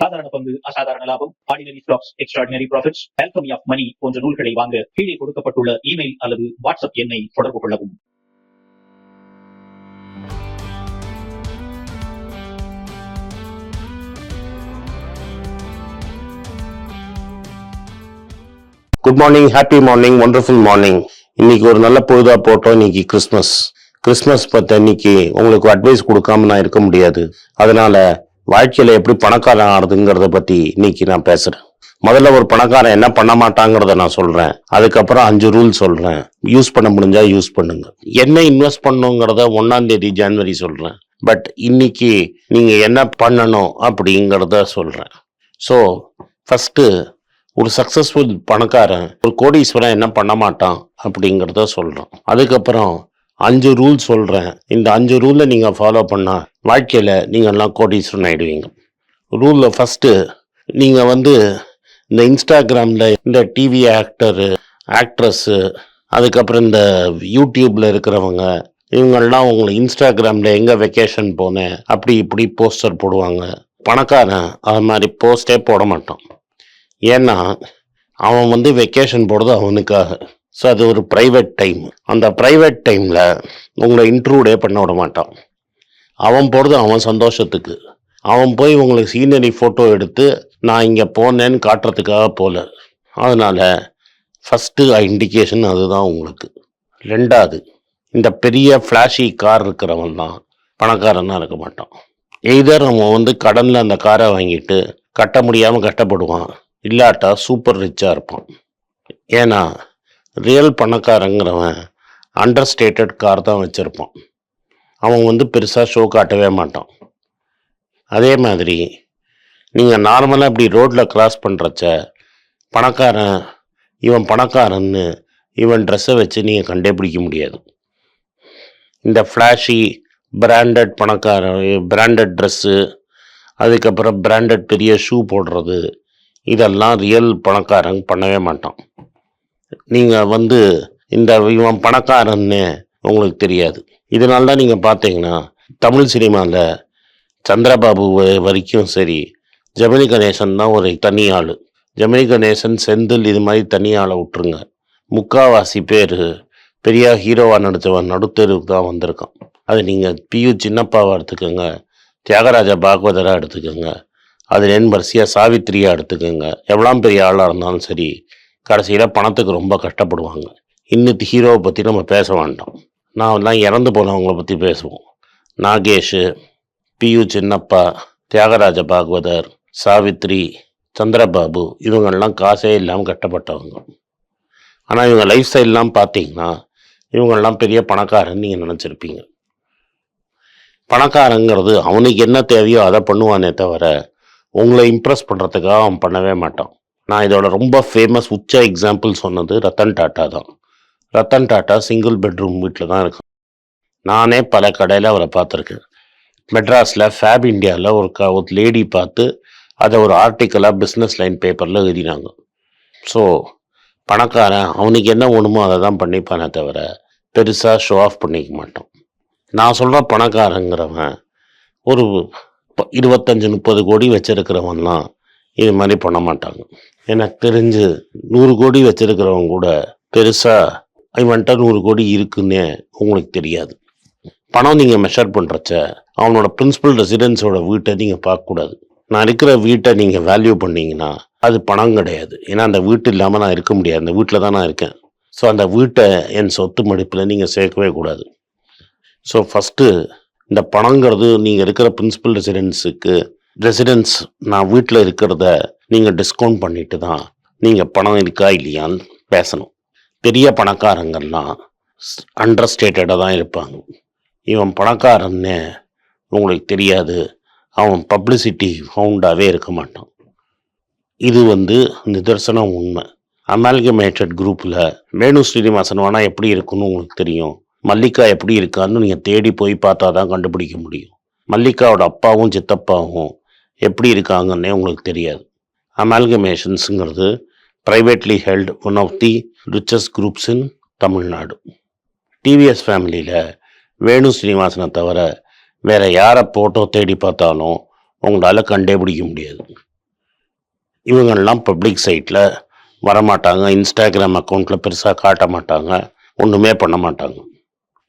சாதாரண பங்கு அசாதாரண லாபம் ordinary stocks extraordinary profits alchemy of money போன்ற நூல்களை வாங்க கீழே கொடுக்கப்பட்டுள்ள இமெயில் அல்லது வாட்ஸ்அப் எண்ணை தொடர்பு கொள்ளவும். Good morning happy morning wonderful morning இன்னைக்கு ஒரு நல்ல பொழுதா போட்டோம் இன்னைக்கு கிறிஸ்மஸ் கிறிஸ்மஸ் பத்தி இன்னைக்கு உங்களுக்கு அட்வைஸ் கொடுக்காம நான் இருக்க முடியாது. அதனால வாழ்க்கையில் எப்படி பணக்காரன் ஆடுதுங்கிறத பற்றி இன்னைக்கு நான் பேசுகிறேன் முதல்ல ஒரு பணக்காரன் என்ன பண்ண மாட்டாங்கிறத நான் சொல்கிறேன் அதுக்கப்புறம் அஞ்சு ரூல் சொல்கிறேன் யூஸ் பண்ண முடிஞ்சால் யூஸ் பண்ணுங்க. என்ன இன்வெஸ்ட் பண்ணுங்கிறத ஒன்றாந்தேதி ஜான்வரி ஜனவரி பட் இன்னைக்கு நீங்கள் என்ன பண்ணணும் அப்படிங்கிறத சொல்கிறேன் ஸோ ஃபஸ்ட்டு ஒரு சக்ஸஸ்ஃபுல் பணக்காரன் ஒரு கோடீஸ்வரன் என்ன பண்ண மாட்டான் அப்படிங்கிறத சொல்கிறோம் அதுக்கப்புறம் அஞ்சு ரூல் சொல்கிறேன் இந்த அஞ்சு ரூலை நீங்கள் ஃபாலோ பண்ணால் வாழ்க்கையில் நீங்கள் எல்லாம் கோடீஸ்வரன் ஆயிடுவீங்க. ரூலில் ஃபஸ்ட்டு நீங்கள் வந்து இந்த இன்ஸ்டாகிராமில் இந்த டிவி ஆக்டரு ஆக்ட்ரஸ்ஸு அதுக்கப்புறம் இந்த யூடியூப்பில் இருக்கிறவங்க இவங்கெல்லாம் உங்களை இன்ஸ்டாகிராமில் எங்கே வெக்கேஷன் போனேன் அப்படி இப்படி போஸ்டர் போடுவாங்க. பணக்காரன் அது மாதிரி போஸ்டே போட மாட்டான். ஏன்னா அவன் வந்து வெக்கேஷன் போடுறது அவனுக்காக. ஸோ அது ஒரு ப்ரைவேட் டைம் அந்த ப்ரைவேட் டைமில் உங்களை இன்ட்ரூடே பண்ண விட மாட்டான். அவன் போடுறது அவன் சந்தோஷத்துக்கு. அவன் போய் உங்களுக்கு சீனரி ஃபோட்டோ எடுத்து நான் இங்கே போனேன்னு காட்டுறதுக்காக போகல அதனால் ஃபஸ்ட்டு இண்டிகேஷன் அதுதான் உங்களுக்கு. ரெண்டாவது இந்த பெரிய ஃப்ளாஷி கார் இருக்கிறவன் தான் பணக்காரனாக இருக்க மாட்டான். எய்தர் அவன் வந்து கடனில் அந்த காரை வாங்கிட்டு கட்ட முடியாமல் கஷ்டப்படுவான். இல்லாட்டா சூப்பர் ரிச்சாக இருப்பான். ஏன்னா ரியல் பணக்காரங்கிறவன் அண்டர் ஸ்டேட்டட் கார் தான் வச்சுருப்பான். அவன் வந்து பெருசாக ஷோ காட்டவே மாட்டான். அதே மாதிரி நீங்கள் நார்மலாக இப்படி ரோட்டில் க்ராஸ் பண்ணுறச்ச பணக்காரன் இவன் பணக்காரன்னு இவன் ட்ரெஸ்ஸை வச்சு நீங்கள் கண்டேபிடிக்க முடியாது. இந்த ஃப்ளாஷி பிராண்டட் பணக்காரன் பிராண்டட் ட்ரெஸ்ஸு அதுக்கப்புறம் பிராண்டட் பெரிய ஷூ போடுறது இதெல்லாம் ரியல் பணக்காரங்க பண்ணவே மாட்டான். நீங்கள் வந்து இந்த இவன் பணக்காரன்னு உங்களுக்கு தெரியாது. இதனால தான் நீங்கள் பார்த்தீங்கன்னா தமிழ் சினிமாவில் சந்திரபாபு வரைக்கும் சரி ஜெமினி கணேசன் தான் ஒரு தனி ஆள். ஜெமினி கணேசன் செந்தில் இது மாதிரி தனி ஆளை விட்டுருங்க. முக்காவாசி பேர் பெரிய ஹீரோவாக நடித்தவன் நடுத்தெருவுக்கு தான் வந்திருக்கான். அது நீங்கள் பியு சின்னப்பாவை எடுத்துக்கோங்க தியாகராஜ பாகவதராக எடுத்துக்கோங்க அது என் வரிசையாக சாவித்திரியாக எடுத்துக்கோங்க. எவ்வளோ பெரிய ஆளாக இருந்தாலும் சரி கடைசியில் பணத்துக்கு ரொம்ப கஷ்டப்படுவாங்க. இன்னத்து ஹீரோவை பற்றி நம்ம பேச வேண்டாம். நான் எல்லாம் இறந்து போனவங்கள பற்றி பேசுவோம். நாகேஷ் பியு சின்னப்பா தியாகராஜ பாகவதர் சாவித்ரி சந்திரபாபு இவங்கெல்லாம் காசே இல்லாமல் கஷ்டப்பட்டவங்க ஆனால் இவங்க லைஃப் ஸ்டைல்லாம் பார்த்தீங்கன்னா இவங்கெல்லாம் பெரிய பணக்காரன்னு நீங்கள் நினச்சிருப்பீங்க. பணக்காரங்கிறது அவனுக்கு என்ன தேவையோ அதை பண்ணுவானே தவிர உங்களை இம்ப்ரெஸ் பண்ணுறதுக்காக அவன் பண்ணவே மாட்டான். நான் இதோட ரொம்ப ஃபேமஸ் உச்ச எக்ஸாம்பிள் சொன்னது ரத்தன் டாட்டா தான். ரத்தன் டாட்டா சிங்கிள் பெட்ரூம் வீட்டில் தான் இருக்கும் நானே பல கடையில் அவரை பார்த்துருக்கேன். மெட்ராஸில் ஃபேப் இந்தியாவில் ஒரு க ஒரு லேடி பார்த்து அதை ஒரு ஆர்டிக்கலாக பிஸ்னஸ் லைன் பேப்பரில் எழுதினாங்க. ஸோ பணக்காரன் அவனுக்கு என்ன வேணுமோ அதை தான் பண்ணிப்பானே தவிர பெருசாக ஷோ ஆஃப் பண்ணிக்க மாட்டான். நான் சொல்கிற பணக்காரங்கிறவன் ஒரு இருபத்தஞ்சி முப்பது கோடி வச்சுருக்கிறவன்லாம் இது மாதிரி பண்ண மாட்டாங்க. எனக்கு தெரிஞ்சு நூறு கோடி வச்சிருக்கிறவன் கூட பெருசாக இவன்ட்ட நூறு கோடி இருக்குன்னே உங்களுக்கு தெரியாது. பணம் நீங்கள் மெஷர் பண்ணுறச்ச அவனோட பிரின்சிபல் ரெசிடென்ஸோட வீட்டை நீங்கள் பார்க்கக்கூடாது. நான் இருக்கிற வீட்டை நீங்கள் வேல்யூ பண்ணீங்கன்னா அது பணம் கிடையாது. ஏன்னா அந்த வீட்டு இல்லாமல் நான் இருக்க முடியாது. அந்த வீட்டில் தான் நான் இருக்கேன். ஸோ அந்த வீட்டை என் சொத்து மதிப்பில் நீங்கள் சேர்க்கவே கூடாது. ஸோ ஃபஸ்ட்டு இந்த பணங்கிறது நீங்கள் இருக்கிற பிரின்சிபல் ரெசிடென்ஸுக்கு ரெசிடென்ஸ் நான் வீட்டில் இருக்கிறத நீங்கள் டிஸ்கவுண்ட் பண்ணிட்டு தான் நீங்கள் பணம் இருக்கா இல்லையான்னு பேசணும். பெரிய பணக்காரங்கள்லாம் அண்டர்ஸ்டேட்டடாக தான் இருப்பாங்க. இவன் பணக்காரன்னு உங்களுக்கு தெரியாது. அவன் பப்ளிசிட்டி ஃபவுண்டாகவே இருக்க மாட்டான். இது வந்து நிதர்சனம் உண்மை. அமால்கமேட்டட் குரூப்பில் வேணு ஸ்ரீனிவாசன் வேணால் எப்படி இருக்குன்னு உங்களுக்கு தெரியும். மல்லிகா எப்படி இருக்கான்னு நீங்கள் தேடி போய் பார்த்தா தான் கண்டுபிடிக்க முடியும். மல்லிகாவோட அப்பாவும் சித்தப்பாவும் எப்படி இருக்காங்கன்னே உங்களுக்கு தெரியாது. அமால்கமேஷன்ஸுங்கிறது privately held one of the richest groups in Tamil Nadu. TVS ஃபேமிலியில் வேணு ஸ்ரீனிவாசனை தவிர வேறு யாரை ஃபோட்டோ தேடி பார்த்தாலும் உங்களால் கண்டே பிடிக்க முடியாது. இவங்கள்லாம் பப்ளிக் சைட்டில் வரமாட்டாங்க இன்ஸ்டாகிராம் அக்கௌண்ட்டில் பெருசாக காட்ட மாட்டாங்க ஒன்றுமே பண்ண மாட்டாங்க.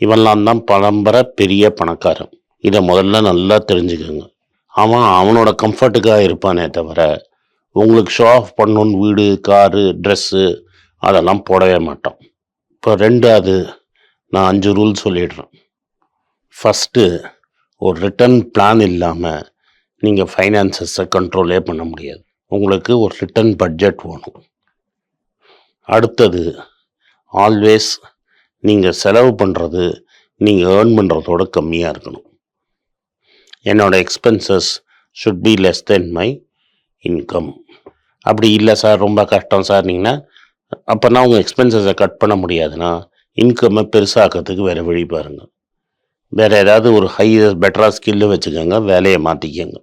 இவெல்லாம் தான் பரம்பரை பெரிய பணக்காரன். இதை முதல்ல நல்லா தெரிஞ்சுக்கோங்க. அவன் அவனோட கம்ஃபர்ட்டுக்காக இருப்பானே தவிர உங்களுக்கு ஷோ ஆஃப் பண்ணணுன்னு வீடு காரு ட்ரெஸ்ஸு அதெல்லாம் போடவே மாட்டான் இப்போ ரெண்டாவது நான் அஞ்சு ரூல் சொல்லிடுறேன். ஃபஸ்ட்டு ஒரு ரிட்டர்ன் பிளான் இல்லாமல் நீங்கள் ஃபைனான்சஸை கண்ட்ரோலே பண்ண முடியாது. உங்களுக்கு ஒரு ரிட்டர்ன் பட்ஜெட் வேணும். அடுத்தது ஆல்வேஸ் நீங்கள் செலவு பண்ணுறது நீங்கள் ஏர்ன் பண்ணுறதோட கம்மியாக இருக்கணும். என்னோட expenses should be less then my income அப்படி இல்லை சார் ரொம்ப கஷ்டம் சார்னிங்கன்னா அப்போனா உங்கள் எக்ஸ்பென்சஸை கட் பண்ண முடியாதுன்னா இன்கம்மை பெருசாக்கிறதுக்கு வேறு வழி பாருங்கள் வேறு ஏதாவது ஒரு ஹை பெட்டராக ஸ்கில்லு வச்சுக்கோங்க வேலையை மாற்றிக்கோங்க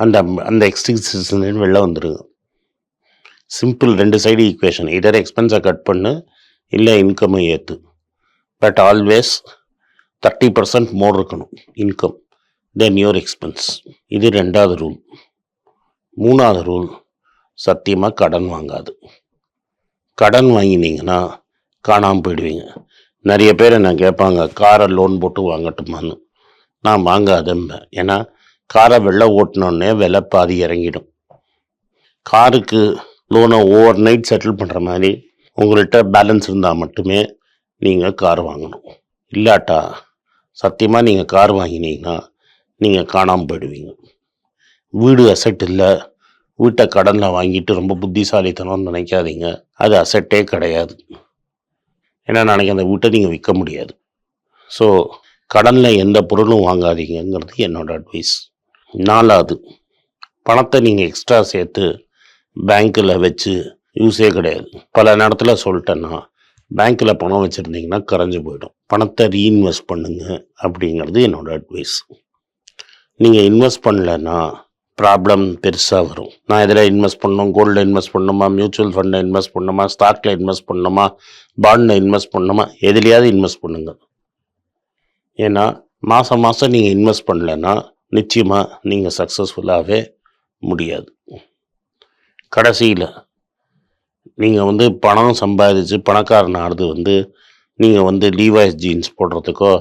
அந்த அந்த எக்ஸ்டிங்ஸன் வெளில வந்துடுங்க சிம்பிள் ரெண்டு சைடு ஈக்குவேஷன் இதர் எக்ஸ்பென்ஸை கட் பண்ணு இல்லை இன்கம்மை ஏற்று but always thirty percent more இருக்கணும் இன்கம் தென் யுவர் எக்ஸ்பென்ஸ் இது ரெண்டாவது ரூல் மூணாவது ரூல் சத்தியமாக கடன் வாங்காது. கடன் வாங்கினீங்கன்னா காணாமல் போயிடுவீங்க. நிறைய பேர் என்ன கேட்பாங்க காரை லோன் போட்டு வாங்கட்டுமான்னு. நான் வாங்காதம்பேன் ஏன்னா காரை வெளில ஓட்டினோடனே விலை பாதி இறங்கிடும். காருக்கு லோனை ஓவர் நைட் செட்டில் பண்ணுற மாதிரி உங்கள்கிட்ட பேலன்ஸ் இருந்தால் மட்டுமே நீங்கள் கார் வாங்கணும். இல்லாட்டா சத்தியமாக நீங்கள் கார் வாங்கினீங்கன்னா நீங்கள் காணாமல் போயிடுவீங்க. வீடு அசெட் இல்லை. வீட்டை கடனில் வாங்கிட்டு ரொம்ப புத்திசாலித்தனம்னு நினைக்காதீங்க. அது அசெட்டே கிடையாது. ஏன்னா நாளைக்கு அந்த வீட்டை நீங்கள் விற்க முடியாது. ஸோ கடனில் எந்த பொருளும் வாங்காதீங்கங்கிறது என்னோடய அட்வைஸ் நாலாவது பணத்தை நீங்கள் எக்ஸ்ட்ரா சேர்த்து பேங்க்கில் வச்சு யூஸே கிடையாது. பல நேரத்தில் சொல்லிட்டேன்னா பேங்க்கில் பணம் வச்சுருந்தீங்கன்னா கரைஞ்சு போயிடும். பணத்தை ரீஇன்வெஸ்ட் பண்ணுங்க அப்படிங்கிறது என்னோடய அட்வைஸ் நீங்கள் இன்வெஸ்ட் பண்ணலன்னா ப்ராப்ளம் பெருசாக வரும். நான் இதில் இன்வெஸ்ட் பண்ணணும்? கோல்டில் இன்வெஸ்ட் பண்ணணுமா? மியூச்சுவல் ஃபண்டில் இன்வெஸ்ட் பண்ணணுமா? ஸ்டாக்கில் இன்வெஸ்ட் பண்ணணுமா? பாண்டில் இன்வெஸ்ட் பண்ணணுமா? எதுலையாவது இன்வெஸ்ட் பண்ணுங்க. ஏன்னா மாதம் மாதம் நீங்கள் இன்வெஸ்ட் பண்ணலைன்னா நிச்சயமாக நீங்கள் சக்ஸஸ்ஃபுல்லாகவே முடியாது. கடைசியில் நீங்கள் வந்து பணம் சம்பாதிச்சு பணக்காரன் ஆனது வந்து நீங்கள் வந்து லீவாய்ஸ் ஜீன்ஸ் போடுறதுக்கோ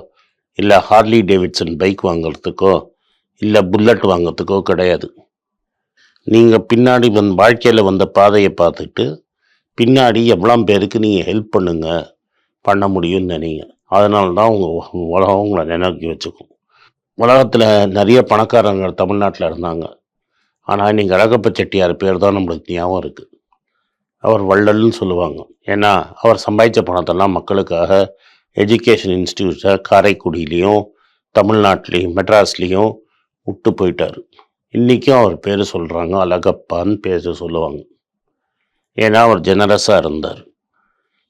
இல்லை ஹார்லி டேவிட்சன் பைக் வாங்குறதுக்கோ இல்லை புல்லட் வாங்கிறதுக்கோ கிடையாது. நீங்கள் பின்னாடி வந் வாழ்க்கையில் வந்த பாதையை பார்த்துட்டு பின்னாடி எவ்வளோ பேருக்கு நீங்கள் ஹெல்ப் பண்ணுங்க பண்ண முடியும்னு நினைங்க. அதனால தான் உங்கள் உலகம் உங்களை நினைக்கி வச்சுக்கும். உலகத்தில் நிறைய பணக்காரங்க தமிழ்நாட்டில் இருந்தாங்க. ஆனால் நீங்கள் அழகப்ப செட்டியார் பேர் தான் நம்மளுக்கு ஞாபகம் இருக்குது அவர் வள்ளல்னு சொல்லுவாங்க. ஏன்னா அவர் சம்பாதிச்ச பணத்தெல்லாம் மக்களுக்காக எஜுகேஷன் இன்ஸ்டியூட்டை காரைக்குடியிலையும் தமிழ்நாட்டிலையும் மெட்ராஸ்லேயும் விட்டு போயிட்டார். இன்றைக்கும் அவர் பேர் சொல்கிறாங்க அழகப்பான்னு பேச சொல்லுவாங்க. ஏன்னா அவர் ஜெனரஸாக இருந்தார்.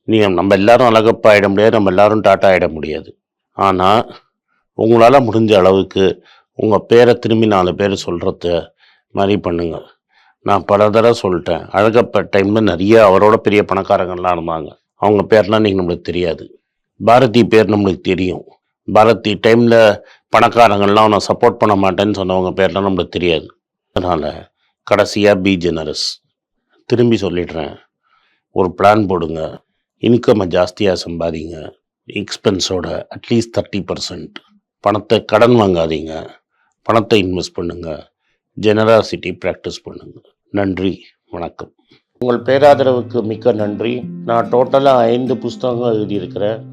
நீங்கள் நம்ம எல்லாரும் அழகப்பா ஆகிட முடியாது நம்ம எல்லாரும் டாட்டா ஆகிட முடியாது. ஆனால் உங்களால் முடிஞ்ச அளவுக்கு உங்கள் பேரை திரும்பி நாலு பேர் சொல்கிறத மாதிரி பண்ணுங்கள் நான் பல தடவை சொல்லிட்டேன் அழகப்பா டைமில் நிறைய அவரோட பெரிய பணக்காரங்கள்லாம் இருந்தாங்க. அவங்க பேர்லாம் நீங்கள் நம்மளுக்கு தெரியாது. பாரதி பேர் நம்மளுக்கு தெரியும். பாரதி டைமில் பணக்காரங்கள்லாம் அவனை சப்போர்ட் பண்ண மாட்டேன்னு சொன்னவங்க பேர்லாம் நம்மளுக்கு தெரியாது. அதனால் கடைசியாக பி ஜெனரஸ் திரும்பி சொல்லிடுறேன். ஒரு பிளான் போடுங்க. இன்கம்மை ஜாஸ்தியாக சம்பாதிங்க. எக்ஸ்பென்ஸோட அட்லீஸ்ட் தேர்ட்டி பர்சன்ட் பணத்தை கடன் வாங்காதீங்க. பணத்தை இன்வெஸ்ட் பண்ணுங்கள் ஜெனராசிட்டி ப்ராக்டிஸ் பண்ணுங்கள் நன்றி. வணக்கம். உங்கள் பேராதரவுக்கு மிக்க நன்றி. நான் டோட்டலாக ஐந்து புஸ்தகங்கள் எழுதியிருக்கிறேன்.